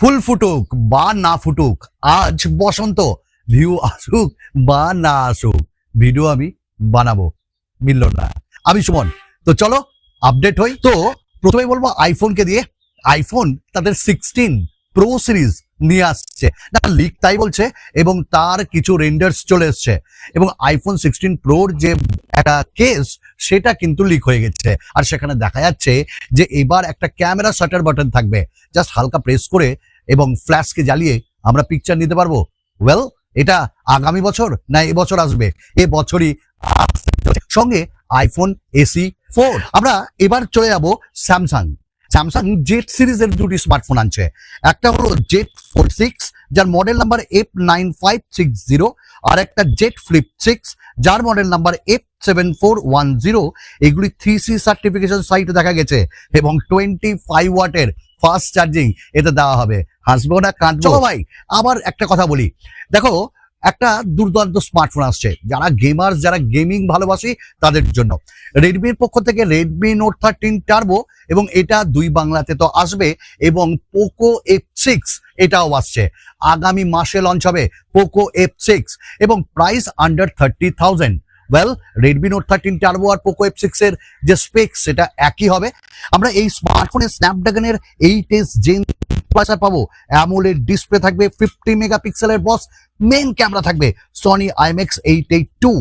ফুল ফুটুক বা না ফুটুক, আজ বসন্ত, ভিউ আসুক বা না আসুক ভিডিও আমি বানাবো, মিলল না। আমি সুমন, তো চলো আপডেট হই। তো প্রথমে বলব আইফোনকে দিয়ে আইফোন তাদের সিক্সটিন প্রো সিরিজ নিয়ে আসছে। না লিক তাই বলছে, এবং তার কিছু রেন্ডার্স চলে এসছে। এবং আইফোন সিক্সটিন প্রোর যে একটা কেস সেটা কিন্তু লিক হয়ে গেছে। আর সেখানে দেখা যাচ্ছে যে এবার একটা ক্যামেরা শাটার বাটন থাকবে। জাস্ট হালকা প্রেস করে এবং ফ্ল্যাশকে জ্বালিয়ে আমরা পিকচার নিতে পারব। ওয়েল এটা আগামী বছর না এবছর আসবে? এ বছরই সঙ্গে আইফোন এসি ফোর আমরা এবার চলে যাব স্যামসাং স্যামসাং জেট সিরিজের দুটি স্মার্টফোন আনছে। একটা হলো জেট ফোর সিক্স যার model number F nine five six zero আর একটা জেট ফ্লিপ সিক্স যার model number F seven four one zero এগুলি থ্রি সি সার্টিফিকেশন সাইটে দেখা গেছে, এবং টোয়েন্টি ফাইভ ওয়াটের ফাস্ট চার্জিং এতে দেওয়া হবে। হাসবো না, কাঁদবো? ভাই, আবার একটা কথা বলি। দেখো একটা দুর্দান্ত স্মার্টফোন আসছে। যারা গেমার যারা গেমিং ভালোবাসি, তাদের জন্য। রেডমির পক্ষ থেকে রেডমি নোট থার্টিন টার্বো এবং এটা দুই বাংলাতে তো আসবে এবং পোকো এফ সিক্স এটাও আসছে। আগামী মাসে লঞ্চ হবে পোকো এফ সিক্স এবং price under thirty thousand well Redmi Note thirteen Turbo আর পোকো এফ সিক্স এর যে স্পেক সেটা একই হবে। আমরা এই স্মার্টফোনে স্ন্যাপড্রাগনের এইট এস জেন প্রসেসর পাবো। অ্যামোলেড ডিসপ্লে থাকবে ফিফটি মেগাপিক্সেলের বস মেন ক্যামেরা থাকবে Sony IMX eight eight two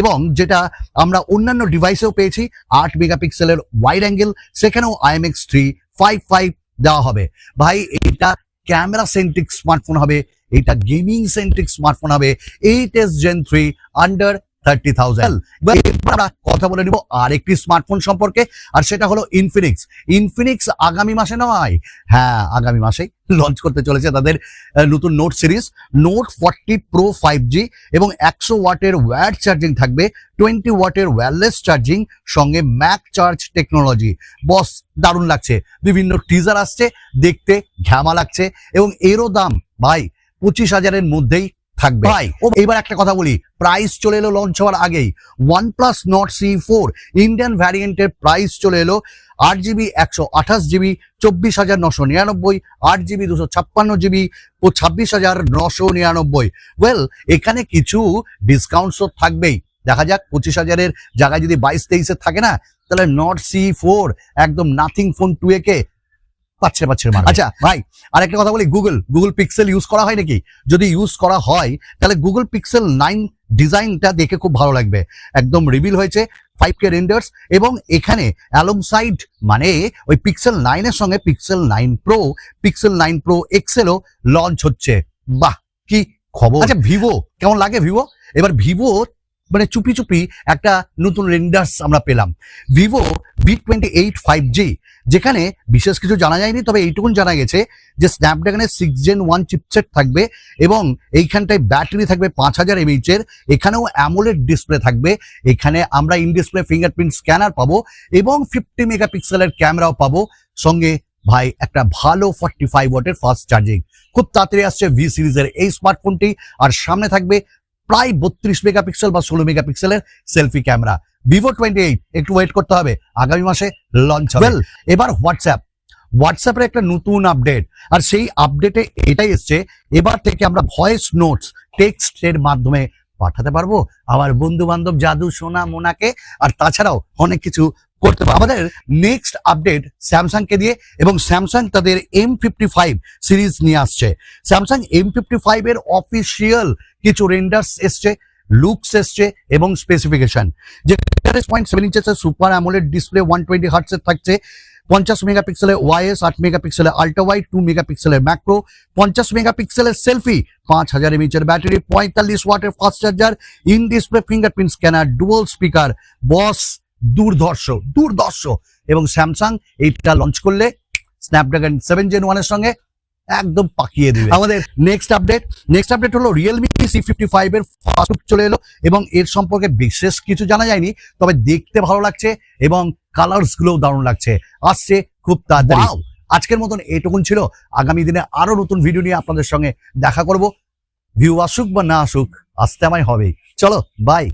এবং যেটা আমরা অন্যান্য ডিভাইসেও পেয়েছি, আট মেগাপিক্সেলের ওয়াইড অ্যাঙ্গেল সেখানেও আইএমএক্স থ্রি ফাইভ ফাইভ দেওয়া হবে। ভাই, এটা ক্যামেরা সেন্ট্রিক স্মার্টফোন হবে, এটা গেমিং সেন্ট্রিক স্মার্টফোন হবে eight S gen three under thirty thousand. আমরা কথা বলে নিব আরেকটি স্মার্টফোন সম্পর্কে আর সেটা হলো ইনফিনিক্স ইনফিনিক্স আগামী মাসে নয়। হ্যাঁ আগামী মাসেই লঞ্চ করতে চলেছে তাদের নতুন Note series Note forty Pro five G এবং একশো ওয়াটের ওয়্যার চার্জিং থাকবে টোয়েন্টি ওয়াটের ওয়্যারলেস চার্জিং সঙ্গে ম্যাক চার্জ টেকনোলজি বস দারুণ লাগছে। বিভিন্ন টিজার আসছে দেখতে ঘ্যামা লাগছে এবং এরও দাম ভাই পঁচিশ হাজারের মধ্যেই থাকবে। ভাই এবার একটা কথা বলি প্রাইস চলে এলো লঞ্চ হওয়ার আগেই। OnePlus Nord C four Indian ভ্যারিয়েন্টের price চলে এলো আট জিবি একশো আঠাশ জিবি চব্বিশ হাজার নশো নিরানব্বই, আট জিবি দুশো ছাপ্পান্ন জিবি ও ছাব্বিশ হাজার নশো নিরানব্বই। ওয়েল এখানে কিছু ডিসকাউন্টস তো থাকবেই। দেখা যাক, পঁচিশ হাজারের জায়গায় যদি বাইশ তেইশে থাকে না, তাহলে নট সি ফোর একদম নাথিং ফোন টু এ কে পাচ্ছে পাচ্ছে আচ্ছা ভাই আরেকটা কথা বলি গুগল গুগল পিক্সেল ইউজ করা হয় নাকি? যদি ইউজ করা হয় তাহলে গুগল পিক্সেল নাইন ডিজাইনটা দেখে খুব ভালো লাগবে। একদম রিভিল হয়েছে ফাইভ কে রেন্ডার্স এবং এখানে অ্যালংসাইড মানে ওই পিক্সেল নাইনের সঙ্গে Pixel nine Pro Pixel nine Pro এক্সেলও launch হচ্ছে। বাহ কি খবর! আচ্ছা ভিভো কেমন লাগে ভিভো এবার ভিভো মানে চুপি চুপি একটা নতুন রেন্ডার্স আমরা পেলাম। Vivo V twenty eight five G যেখানে বিশেষ কিছু জানা যায়নি, তবে এইটুকুন জানা গেছে যে স্ন্যাপড্রাগনের সিক্স জেন ওয়ান চিপসেট থাকবে এবং এইখানটায় ব্যাটারি থাকবে পাঁচ হাজার এমএইচ এর। এখানেও অ্যামোলেড ডিসপ্লে থাকবে। এখানে আমরা ইন ডিসপ্লে ফিঙ্গারপ্রিন্ট স্ক্যানার পাবো এবং ফিফটি মেগাপিক্সেলের ক্যামেরাও পাবো। সঙ্গে ভাই, একটা ভালো ফর্টি ফাইভ ওয়াটের ফাস্ট চার্জিং খুব তাড়াতাড়ি আসছে ভি সিরিজের এই স্মার্টফোনটি আর সামনে থাকবে প্রায় বত্রিশ মেগাপিক্সেল বা ষোলো মেগাপিক্সেলের selfie camera Vivo twenty eight একটু ওয়েট করতে হবে। আগামী মাসে লঞ্চ হবে। এবার হোয়াটসঅ্যাপ হোয়াটসঅ্যাপের একটা নতুন আপডেট আর সেই আপডেটে এটাই এসছে এবার থেকে আমরা ভয়েস নোটস টেক্সটের মাধ্যমে পাঠাতে পারব। আমার বন্ধু বান্ধব জাদু সোনা মোনাকে আর তাছাড়াও অনেক কিছু করতে পারব। আমাদের নেক্সট আপডেট স্যামসাং কে দিয়ে এবং স্যামসাং তাদের এম ফিফটি ফাইভ সিরিজ নিয়ে আসছে। স্যামসাং এম ফিফটি ফাইভ এর অফিসিয়াল কিছু রেন্ডার্স এসছে। লুকস এসছে এবং স্পেসিফিকেশন যে point seven ইঞ্চেসের super AMOLED display one twenty হার্টসের থাকছে, পঞ্চাশ মেগাপিক্সেলের ওয়াইএস আট মেগাপিক্সেলের আল্ট্রা ওয়াইড টু মেগাপিক্সেলের ম্যাক্রো পঞ্চাশ মেগাপিক্সেলের সেলফি পাঁচ হাজার এমএচের ব্যাটারি পঁয়তাল্লিশ ওয়াটের fast charger in display fingerprint scanner dual speaker boss দুর্ধর্ষ দুর্ধর্ষ, এবং স্যামসাং এইটা লঞ্চ করলে স্ন্যাপড্রাগন সেভেন জেন ওয়ানের সঙ্গে একদম পাকিয়ে দিবে। আমাদের নেক্সট আপডেট নেক্সট আপডেট হলো রিয়েলমি সি ফিফটি ফাইভ এর ফার্স্ট চলে এলো এবং এর সম্পর্কে বিশেষ কিছু জানা যায়নি তবে দেখতে ভালো লাগছে এবং কালার্সগুলো দারুণ লাগছে। আসছে খুব তাড়াতাড়ি! আজকের মতন এটুকুন ছিল। আগামী দিনে আরও নতুন ভিডিও নিয়ে আপনাদের সঙ্গে দেখা করব। ভিউ আসুক বা না আসুক আসতে আমায় হবেই। চলো বাই